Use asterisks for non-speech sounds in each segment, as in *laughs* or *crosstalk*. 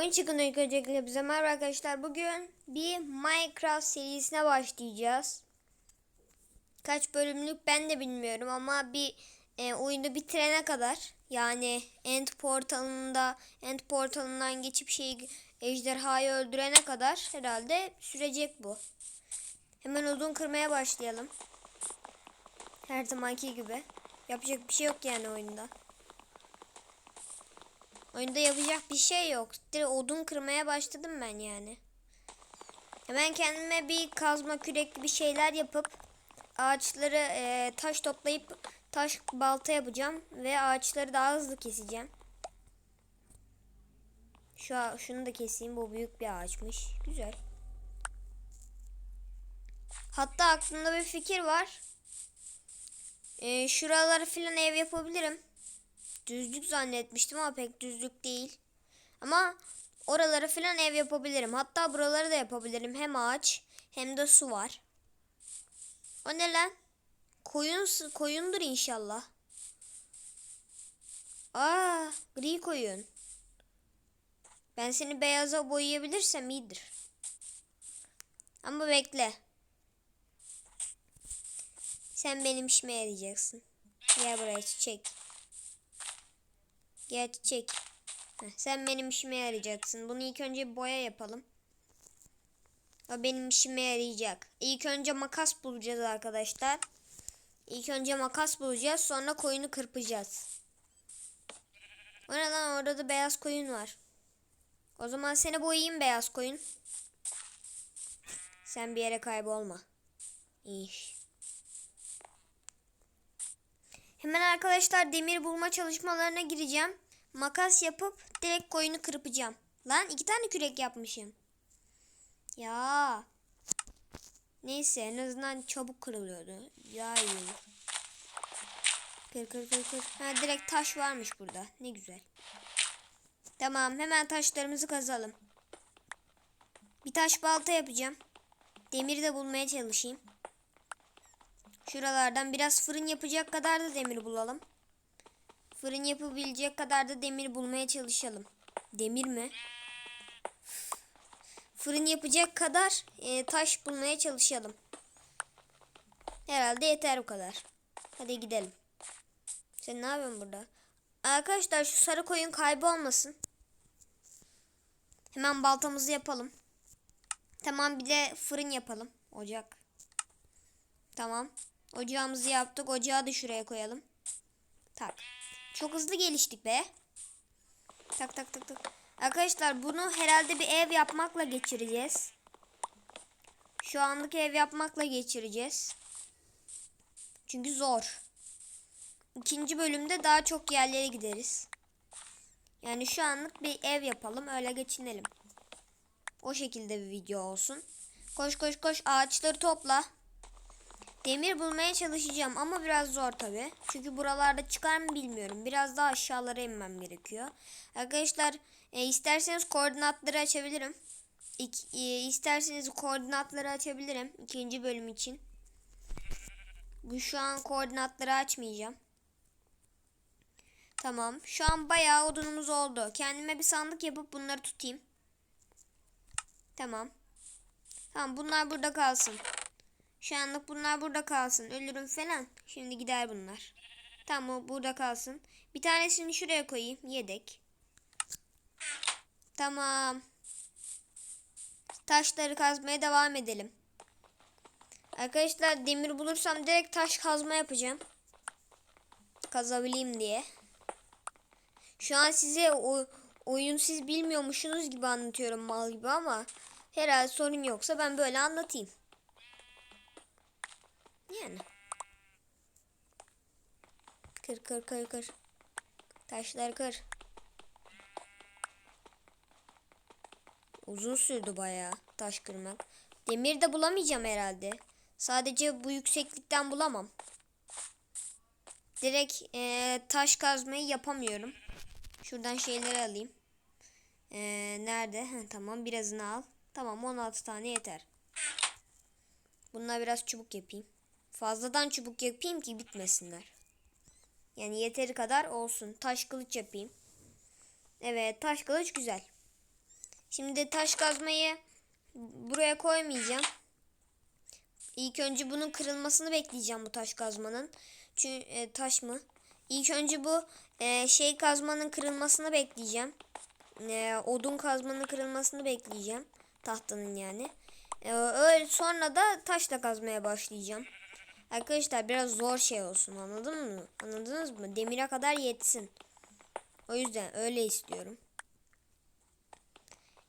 Oyun çıkın öncelikle bize merhaba arkadaşlar. Bugün bir Minecraft serisine başlayacağız. Kaç bölümlük ben de bilmiyorum ama bir e, oyunu bitirene kadar yani end portalında end portalından geçip şey ejderhayı öldürene kadar herhalde sürecek bu. Hemen odun kırmaya başlayalım. Her zamanki gibi. Yapacak bir şey yok yani oyunda. Oyunda yapacak bir şey yok. Direkt odun kırmaya başladım ben yani. Hemen kendime bir kazma kürekli bir şeyler yapıp ağaçları e, taş toplayıp taş balta yapacağım ve ağaçları daha hızlı keseceğim. Şu şunu da keseyim. Bu büyük bir ağaçmış. Güzel. Hatta aklımda bir fikir var. E, şuralara filan ev yapabilirim. Düzlük zannetmiştim ama pek düzlük değil. Ama oralara falan ev yapabilirim. Hatta buraları da yapabilirim. Hem ağaç hem de su var. O ne lan? Koyun, koyundur inşallah. Aa, gri koyun. Ben seni beyaza boyayabilirsem iyidir. Ama bekle. Sen benim işime yarayacaksın. Gel buraya çiçek. Gel çiçek. Heh, sen benim işime yarayacaksın. Bunu ilk önce boya yapalım. O benim işime yarayacak. İlk önce makas bulacağız arkadaşlar. İlk önce makas bulacağız. Sonra koyunu kırpacağız. O ne lan orada da beyaz koyun var. O zaman seni boyayayım beyaz koyun. Sen bir yere kaybolma. İyi Hemen arkadaşlar demir bulma çalışmalarına gireceğim. Makas yapıp direkt koyunu kırpacağım. Lan iki tane kürek yapmışım. Ya. Neyse en azından çabuk kırılıyordu. Ya iyi. Kır kır kır kır. Ha direkt taş varmış burada. Ne güzel. Tamam hemen taşlarımızı kazalım. Bir taş balta yapacağım. Demiri de bulmaya çalışayım. Şuralardan biraz fırın yapacak kadar da demir bulalım. Fırın yapabilecek kadar da demir bulmaya çalışalım. Demir mi? Fırın yapacak kadar e, taş bulmaya çalışalım. Herhalde yeter bu kadar. Hadi gidelim. Sen ne yapıyorsun burada? Arkadaşlar şu sarı koyun kaybolmasın. Hemen baltamızı yapalım. Tamam bir de fırın yapalım. Ocak. Tamam. Ocağımızı yaptık. Ocağı da şuraya koyalım. Tak. Çok hızlı geliştik be. Tak tak tak tak. Arkadaşlar bunu herhalde bir ev yapmakla geçireceğiz. Şu anlık ev yapmakla geçireceğiz. Çünkü zor. İkinci bölümde daha çok yerlere gideriz. Yani şu anlık bir ev yapalım öyle geçinelim. O şekilde bir video olsun. Koş koş koş ağaçları topla. Demir bulmaya çalışacağım ama biraz zor tabi. Çünkü buralarda çıkar mı bilmiyorum. Biraz daha aşağılara inmem gerekiyor. Arkadaşlar e, isterseniz koordinatları açabilirim. İk, e, isterseniz koordinatları açabilirim ikinci bölüm için. Bu şu an koordinatları açmayacağım. Tamam. Şu an bayağı odunumuz oldu. Kendime bir sandık yapıp bunları tutayım. Tamam. Tamam bunlar burada kalsın. Şu anlık bunlar burada kalsın. Ölürüm falan. Şimdi gider bunlar. Tamam burada kalsın. Bir tanesini şuraya koyayım. Yedek. Tamam. Taşları kazmaya devam edelim. Arkadaşlar demir bulursam direkt taş kazma yapacağım. Kazabileyim diye. Şu an size o, oyun siz bilmiyormuşsunuz gibi anlatıyorum mal gibi ama herhalde sorun yoksa ben böyle anlatayım. Yani. Kır kır kır kır. Taşlar kır. Uzun sürdü bayağı taş kırmak. Demir de bulamayacağım herhalde. Sadece bu yükseklikten bulamam. Direkt e, taş kazmayı yapamıyorum. Şuradan şeyleri alayım. E, nerede? Heh, tamam birazını al. Tamam 16 tane yeter. Bunlar biraz çubuk yapayım. Fazladan çubuk yapayım ki bitmesinler. Yani yeteri kadar olsun. Taş kılıç yapayım. Evet taş kılıç güzel. Şimdi taş kazmayı buraya koymayacağım. İlk önce bunun kırılmasını bekleyeceğim bu taş kazmanın. Çünkü e, taş mı? İlk önce bu e, şey kazmanın kırılmasını bekleyeceğim. E, odun kazmanın kırılmasını bekleyeceğim. Tahtanın yani. E, öyle sonra da taşla kazmaya başlayacağım. Arkadaşlar biraz zor şey olsun anladın mı? Anladınız mı? Demire kadar yetsin. O yüzden öyle istiyorum.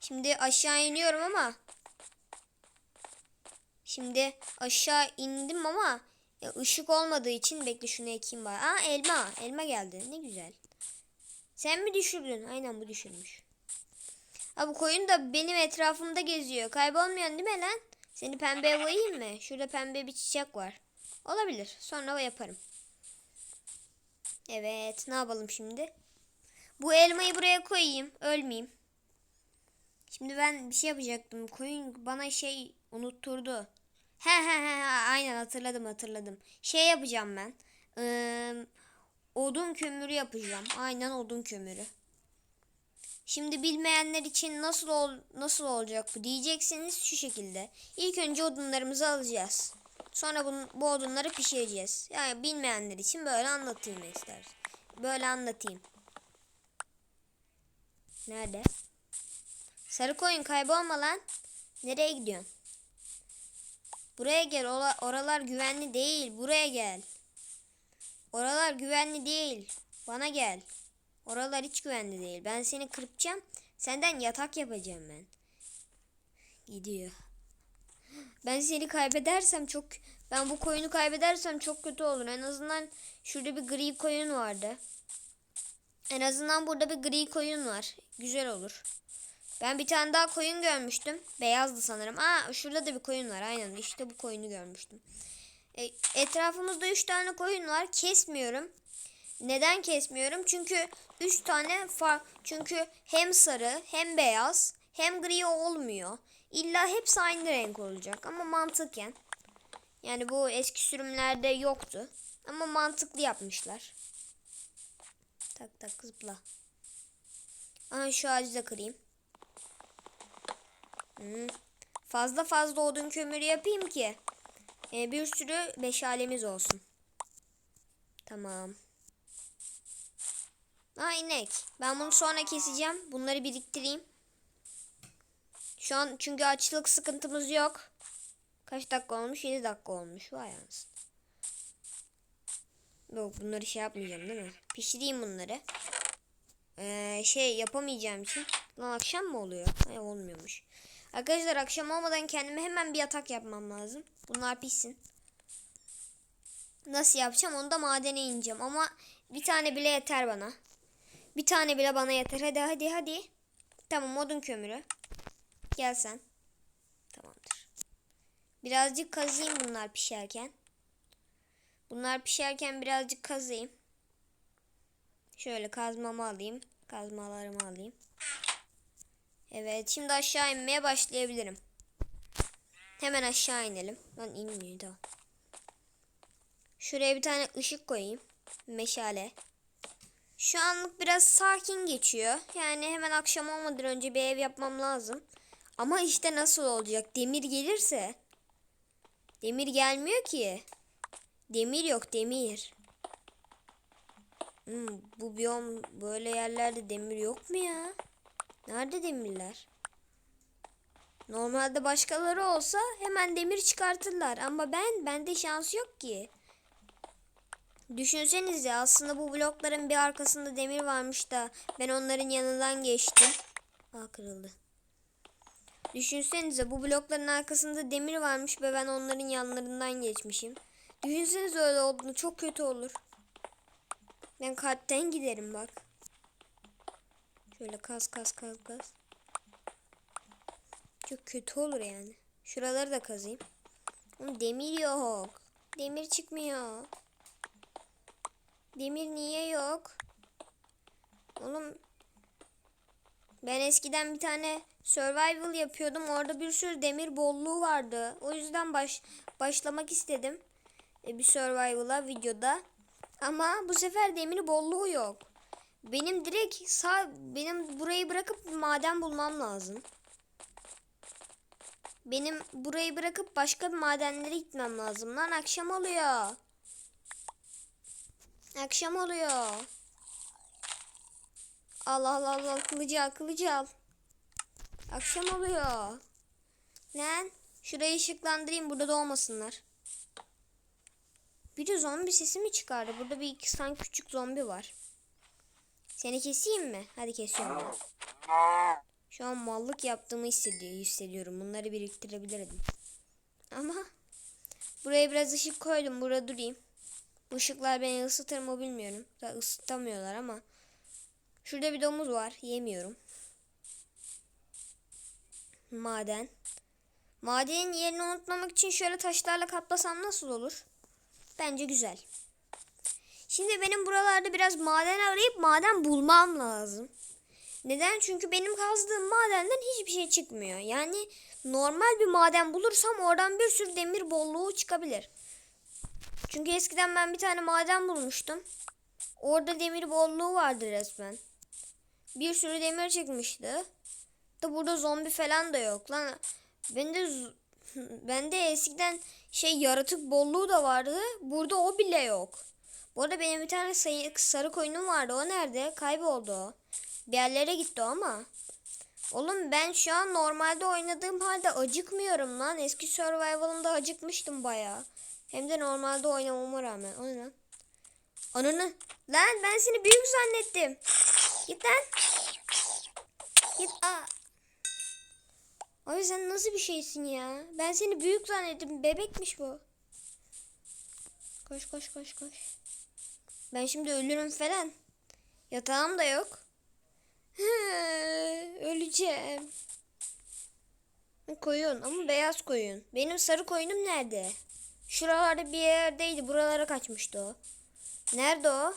Şimdi aşağı iniyorum ama Şimdi aşağı indim ama ya ışık olmadığı için bekle şunu ekeyim bari. Aa elma. Elma geldi. Ne güzel. Sen mi düşürdün? Aynen bu düşürmüş. Ha koyun da benim etrafımda geziyor. Kaybolmuyorsun değil mi lan? Seni pembeye boyayayım mı? Şurada pembe bir çiçek var. Olabilir. Sonra yaparım. Evet. Ne yapalım şimdi? Bu elmayı buraya koyayım. Ölmeyeyim. Şimdi ben bir şey yapacaktım. Koyun bana şey unutturdu. He he he aynen hatırladım hatırladım. Şey yapacağım ben. Ee, odun kömürü yapacağım. Aynen odun kömürü. Şimdi bilmeyenler için nasıl ol, nasıl olacak bu diyeceksiniz şu şekilde. İlk önce odunlarımızı alacağız. Sonra bunu, bu odunları pişireceğiz. Yani bilmeyenler için böyle anlatayım ister. Böyle anlatayım. Nerede? Sarı koyun kaybolma lan. Nereye gidiyorsun? Buraya gel. Oralar güvenli değil. Buraya gel. Oralar güvenli değil. Bana gel. Oralar hiç güvenli değil. Ben seni kırpacağım. Senden yatak yapacağım ben. Gidiyor. Ben seni kaybedersem çok ben bu koyunu kaybedersem çok kötü olur. En azından şurada bir gri koyun vardı. En azından burada bir gri koyun var. Güzel olur. Ben bir tane daha koyun görmüştüm. Beyazdı sanırım. Aa şurada da bir koyun var. Aynen işte bu koyunu görmüştüm. E, etrafımızda 3 tane koyun var. Kesmiyorum. Neden kesmiyorum? Çünkü 3 tane far çünkü hem sarı hem beyaz hem gri olmuyor. İlla hepsi aynı renk olacak ama mantıken. Yani bu eski sürümlerde yoktu. Ama mantıklı yapmışlar. Tak tak zıpla. Aha şu ağacı da kırayım. Hmm. Fazla fazla odun kömürü yapayım ki e, bir sürü meşalemiz olsun. Tamam. Aa inek. Ben bunu sonra keseceğim. Bunları biriktireyim. Şu an çünkü açlık sıkıntımız yok. Kaç dakika olmuş? 7 dakika olmuş. Vay anasını. Yok bunları şey yapmayacağım değil mi? Pişireyim bunları. Ee, şey yapamayacağım için. Lan akşam mı oluyor? Hayır olmuyormuş. Arkadaşlar akşam olmadan kendime hemen bir yatak yapmam lazım. Bunlar pişsin. Nasıl yapacağım onu da madene ineceğim. Ama bir tane bile yeter bana. Bir tane bile bana yeter. Hadi hadi hadi. Tamam odun kömürü. Gel sen. Birazcık kazayım bunlar pişerken. Bunlar pişerken birazcık kazayım. Şöyle kazmamı alayım. Kazmalarımı alayım. Evet şimdi aşağı inmeye başlayabilirim. Hemen aşağı inelim. Lan inmiyor da. Şuraya bir tane ışık koyayım. Meşale. Şu anlık biraz sakin geçiyor. Yani hemen akşam olmadan önce bir ev yapmam lazım. Ama işte nasıl olacak? Demir gelirse. Demir gelmiyor ki. Demir yok demir. Hmm, bu biyom böyle yerlerde demir yok mu ya? Nerede demirler? Normalde başkaları olsa hemen demir çıkartırlar ama ben bende şans yok ki. Düşünsenize aslında bu blokların bir arkasında demir varmış da ben onların yanından geçtim. Aa kırıldı. Düşünsenize bu blokların arkasında demir varmış ve ben onların yanlarından geçmişim. Düşünsenize öyle olduğunu çok kötü olur. Ben kalpten giderim bak. Şöyle kaz kaz kaz kaz. Çok kötü olur yani. Şuraları da kazayım. Oğlum demir yok. Demir çıkmıyor. Demir niye yok? Oğlum ben eskiden bir tane survival yapıyordum. Orada bir sürü demir bolluğu vardı. O yüzden baş başlamak istedim. E, bir survival'a videoda. Ama bu sefer demir bolluğu yok. Benim direkt sağ benim burayı bırakıp maden bulmam lazım. Benim burayı bırakıp başka bir madenlere gitmem lazım. Lan akşam oluyor. Akşam oluyor. Al al al al kılıcı al kılıcı al. Akşam oluyor. Lan şurayı ışıklandırayım burada da olmasınlar. Bir de zombi sesi mi çıkardı? Burada bir iki tane küçük zombi var. Seni keseyim mi? Hadi kesiyorum. ben. Şu an mallık yaptığımı hissediyor, hissediyorum. Bunları biriktirebilirdim. Ama buraya biraz ışık koydum. Burada durayım. Bu ışıklar beni ısıtır mı bilmiyorum. Da ısıtamıyorlar ama. Şurada bir domuz var. Yemiyorum. Maden. Madenin yerini unutmamak için şöyle taşlarla kaplasam nasıl olur? Bence güzel. Şimdi benim buralarda biraz maden arayıp maden bulmam lazım. Neden? Çünkü benim kazdığım madenden hiçbir şey çıkmıyor. Yani normal bir maden bulursam oradan bir sürü demir bolluğu çıkabilir. Çünkü eskiden ben bir tane maden bulmuştum. Orada demir bolluğu vardı resmen. Bir sürü demir çıkmıştı. Da burada zombi falan da yok lan. Bende *laughs* bende eskiden şey yaratık bolluğu da vardı. Burada o bile yok. Bu arada benim bir tane sayı, sarı koyunum vardı. O nerede? Kayboldu o. Bir yerlere gitti o ama. Oğlum ben şu an normalde oynadığım halde acıkmıyorum lan. Eski survival'ımda acıkmıştım bayağı. Hem de normalde oynamama rağmen. O ne lan? Ananı. Lan ben seni büyük zannettim. Git lan. Git. Aa. Ay sen nasıl bir şeysin ya? Ben seni büyük zannettim. Bebekmiş bu. Koş koş koş koş. Ben şimdi ölürüm falan. Yatağım da yok. *laughs* Öleceğim. Koyun ama beyaz koyun. Benim sarı koyunum nerede? Şuralarda bir yerdeydi. Buralara kaçmıştı o. Nerede o?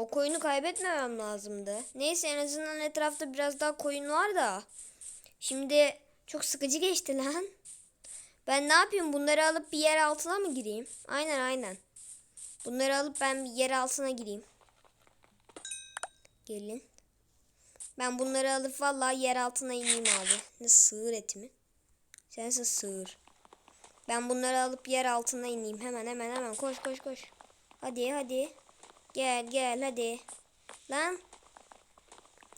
O koyunu kaybetmemem lazımdı. Neyse en azından etrafta biraz daha koyun var da. Şimdi çok sıkıcı geçti lan. Ben ne yapayım? Bunları alıp bir yer altına mı gireyim? Aynen aynen. Bunları alıp ben bir yer altına gireyim. Gelin. Ben bunları alıp vallahi yer altına ineyim abi. Ne sığır eti mi? Sensin sığır. Ben bunları alıp yer altına ineyim. Hemen hemen hemen. Koş koş koş. Hadi hadi. Gel gel hadi. Lan.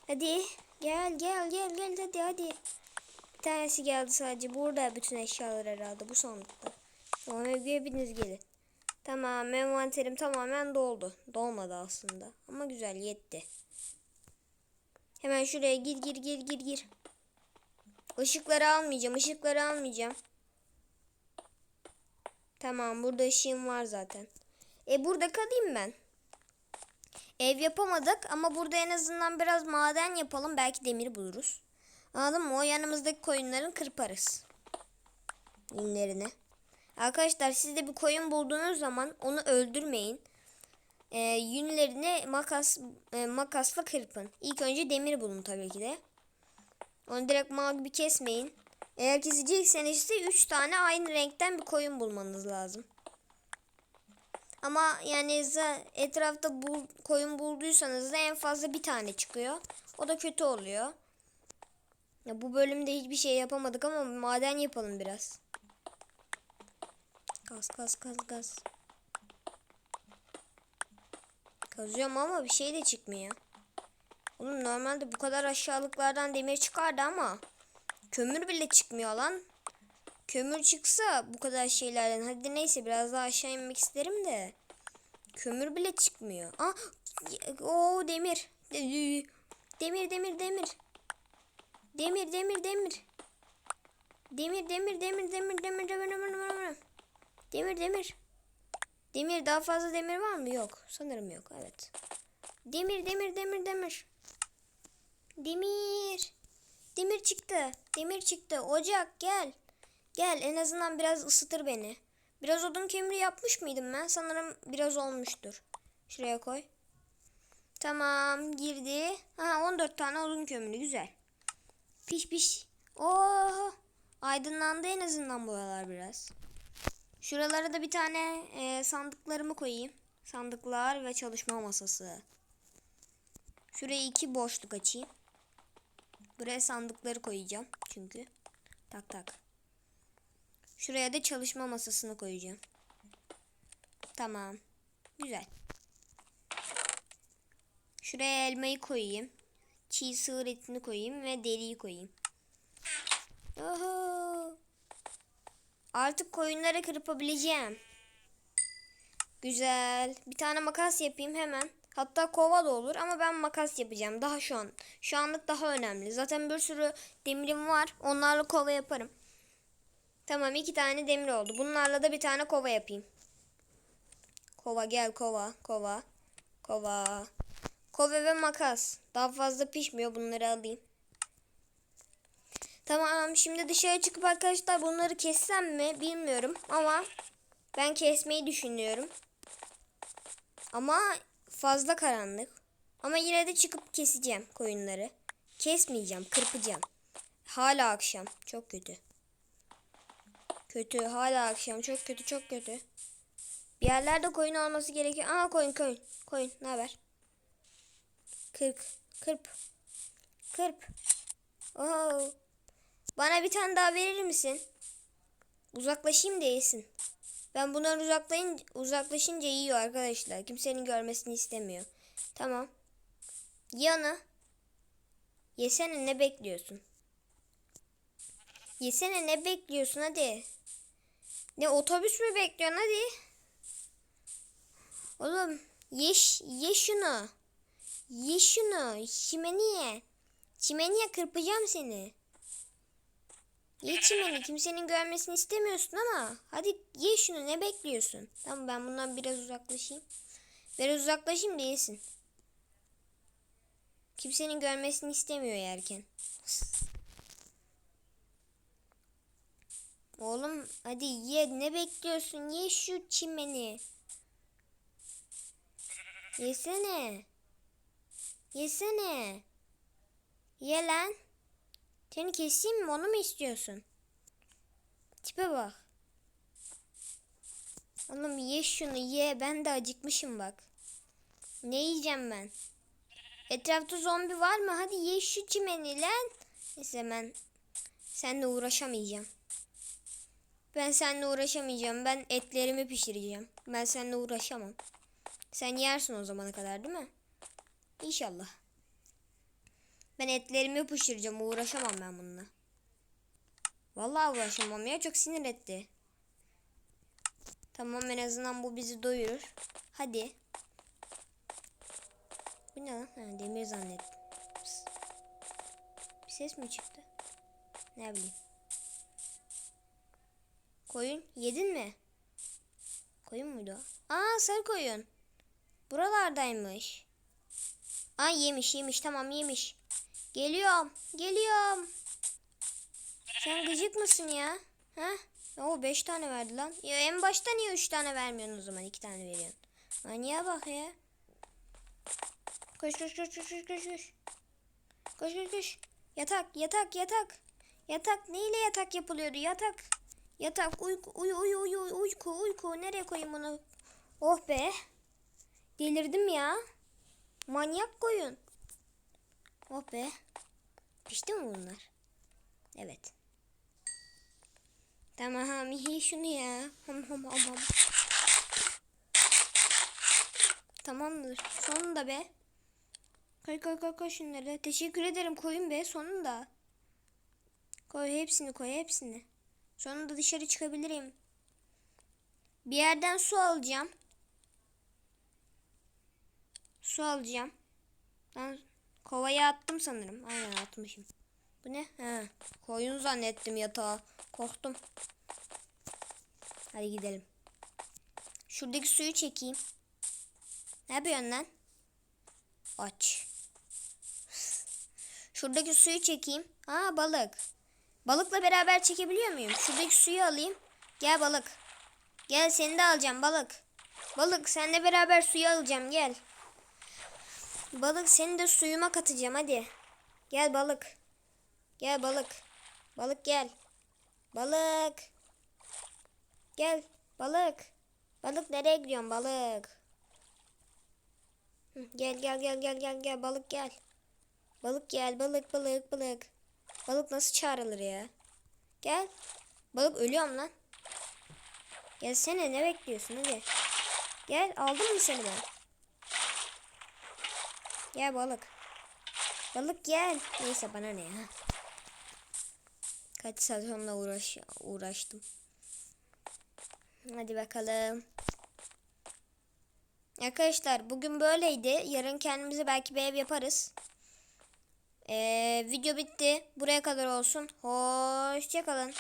Hadi. Gel gel gel gel hadi hadi. Bir tanesi geldi sadece. Burada bütün eşyalar herhalde bu sandıkta. Tamam hepiniz gelin. Tamam envanterim tamamen doldu. Dolmadı aslında. Ama güzel yetti. Hemen şuraya gir gir gir gir gir. Işıkları almayacağım. ışıkları almayacağım. Tamam burada ışığım var zaten. E burada kalayım ben. Ev yapamadık ama burada en azından biraz maden yapalım. Belki demir buluruz. Anladın mı? O yanımızdaki koyunların kırparız. Yünlerini. Arkadaşlar siz de bir koyun bulduğunuz zaman onu öldürmeyin. Ee, yünlerini makas e, makasla kırpın. İlk önce demir bulun tabii ki de. Onu direkt mal gibi kesmeyin. Eğer kesecekseniz ise 3 tane aynı renkten bir koyun bulmanız lazım. Ama yani etrafta bu koyun bulduysanız da en fazla bir tane çıkıyor. O da kötü oluyor. Ya bu bölümde hiçbir şey yapamadık ama maden yapalım biraz. Gaz gaz gaz gaz. Kazıyorum ama bir şey de çıkmıyor. Oğlum normalde bu kadar aşağılıklardan demir çıkardı ama kömür bile çıkmıyor lan. Kömür çıksa bu kadar şeylerden hadi neyse biraz daha aşağı inmek isterim de. Kömür bile çıkmıyor. Ah o demir. Demir demir demir. Demir demir demir. Demir demir demir demir demir demir demir demir. Demir demir. Demir daha fazla demir var mı? Yok. Sanırım yok. Evet. Demir demir demir demir. Demir. Demir çıktı. Demir çıktı. Ocak gel. Gel en azından biraz ısıtır beni. Biraz odun kömürü yapmış mıydım ben? Sanırım biraz olmuştur. Şuraya koy. Tamam girdi. Ha 14 tane odun kömürü güzel. Piş piş. Oo, aydınlandı en azından buralar biraz. Şuralara da bir tane e, sandıklarımı koyayım. Sandıklar ve çalışma masası. Şuraya iki boşluk açayım. Buraya sandıkları koyacağım çünkü. Tak tak. Şuraya da çalışma masasını koyacağım. Tamam. Güzel. Şuraya elmayı koyayım. Çiğ sığır etini koyayım ve deriyi koyayım. Oho. Artık koyunları kırpabileceğim. Güzel. Bir tane makas yapayım hemen. Hatta kova da olur ama ben makas yapacağım. Daha şu an. Şu anlık daha önemli. Zaten bir sürü demirim var. Onlarla kova yaparım. Tamam iki tane demir oldu. Bunlarla da bir tane kova yapayım. Kova gel kova. Kova. Kova. Kova ve makas. Daha fazla pişmiyor. Bunları alayım. Tamam şimdi dışarı çıkıp arkadaşlar bunları kessem mi bilmiyorum ama ben kesmeyi düşünüyorum. Ama fazla karanlık. Ama yine de çıkıp keseceğim koyunları. Kesmeyeceğim, kırpacağım. Hala akşam. Çok kötü. Kötü, hala akşam. Çok kötü, çok kötü. Bir yerlerde koyun olması gerekiyor. Aa koyun, koyun. Koyun, ne haber? Kırk, kırp. Kırp. Oo. Bana bir tane daha verir misin? Uzaklaşayım da yesin. Ben bundan uzaklayın, uzaklaşınca yiyor arkadaşlar. Kimsenin görmesini istemiyor. Tamam. Onu. Yesene ne bekliyorsun? Yesene ne bekliyorsun hadi. Ne otobüs mü bekliyorsun hadi. Oğlum ye, ş- ye şunu. Ye şunu. Çimeni ye. Çimeni ye kırpacağım seni. Ye çimeni kimsenin görmesini istemiyorsun ama hadi ye şunu ne bekliyorsun? Tamam ben bundan biraz uzaklaşayım. Biraz uzaklaşayım da yesin. Kimsenin görmesini istemiyor yerken. Oğlum hadi ye ne bekliyorsun? Ye şu çimeni. Yesene. Yesene. Ye lan. Seni keseyim mi onu mu istiyorsun? Tipe bak. Oğlum ye şunu ye. Ben de acıkmışım bak. Ne yiyeceğim ben? Etrafta zombi var mı? Hadi ye şu çimeni lan. Neyse ben seninle uğraşamayacağım. Ben seninle uğraşamayacağım. Ben etlerimi pişireceğim. Ben seninle uğraşamam. Sen yersin o zamana kadar değil mi? İnşallah. Ben etlerimi pişireceğim. Uğraşamam ben bununla. Vallahi uğraşamam ya. Çok sinir etti. Tamam en azından bu bizi doyurur. Hadi. Bu ne lan? Ha, demir zannettim. Bir ses mi çıktı? Ne bileyim. Koyun yedin mi? Koyun muydu? Aa sarı koyun. Buralardaymış. Aa yemiş yemiş tamam yemiş. Geliyorum geliyorum. Sen gıcık mısın ya? Ha? O 5 tane verdi lan. Ya en başta niye 3 tane vermiyorsun o zaman 2 tane veriyorsun? Manyağa bak ya. Koş koş koş koş koş koş koş. Koş koş koş. Yatak yatak yatak. Yatak neyle yatak yapılıyordu yatak. Yatak uyku uyu uyu uyu uyku uyku nereye koyayım bunu? Oh be. Delirdim ya. Manyak koyun. Oh be. Pişti mi bunlar? Evet. Tamam iyi şunu ya. Hom hom hom hom. Tamamdır. Sonunda be. Koy koy koy koy şunları. Teşekkür ederim koyun be sonunda. Koy hepsini koy hepsini. Sonunda dışarı çıkabilirim. Bir yerden su alacağım. Su alacağım. Ben kovaya attım sanırım. Aynen atmışım. Bu ne? He. Koyun zannettim yatağı. Korktum. Hadi gidelim. Şuradaki suyu çekeyim. Ne yapıyorsun lan? Aç. Şuradaki suyu çekeyim. Aa balık. Balıkla beraber çekebiliyor muyum? Şuradaki suyu alayım. Gel balık. Gel seni de alacağım balık. Balık seninle beraber suyu alacağım gel. Balık seni de suyuma katacağım hadi. Gel balık. Gel balık. Balık gel. Balık. Gel balık. Balık nereye gidiyorsun balık? Gel gel gel gel gel gel balık gel. Balık gel balık balık balık. Balık nasıl çağrılır ya? Gel. Balık ölüyorum lan. Gelsene ne bekliyorsun hadi. Gel aldım mı seni ben? Gel balık. Balık gel. Neyse bana ne ya. Kaç saat onunla uğraş uğraştım. Hadi bakalım. Arkadaşlar bugün böyleydi. Yarın kendimize belki bir ev yaparız. Ee, video bitti. Buraya kadar olsun. Hoşçakalın.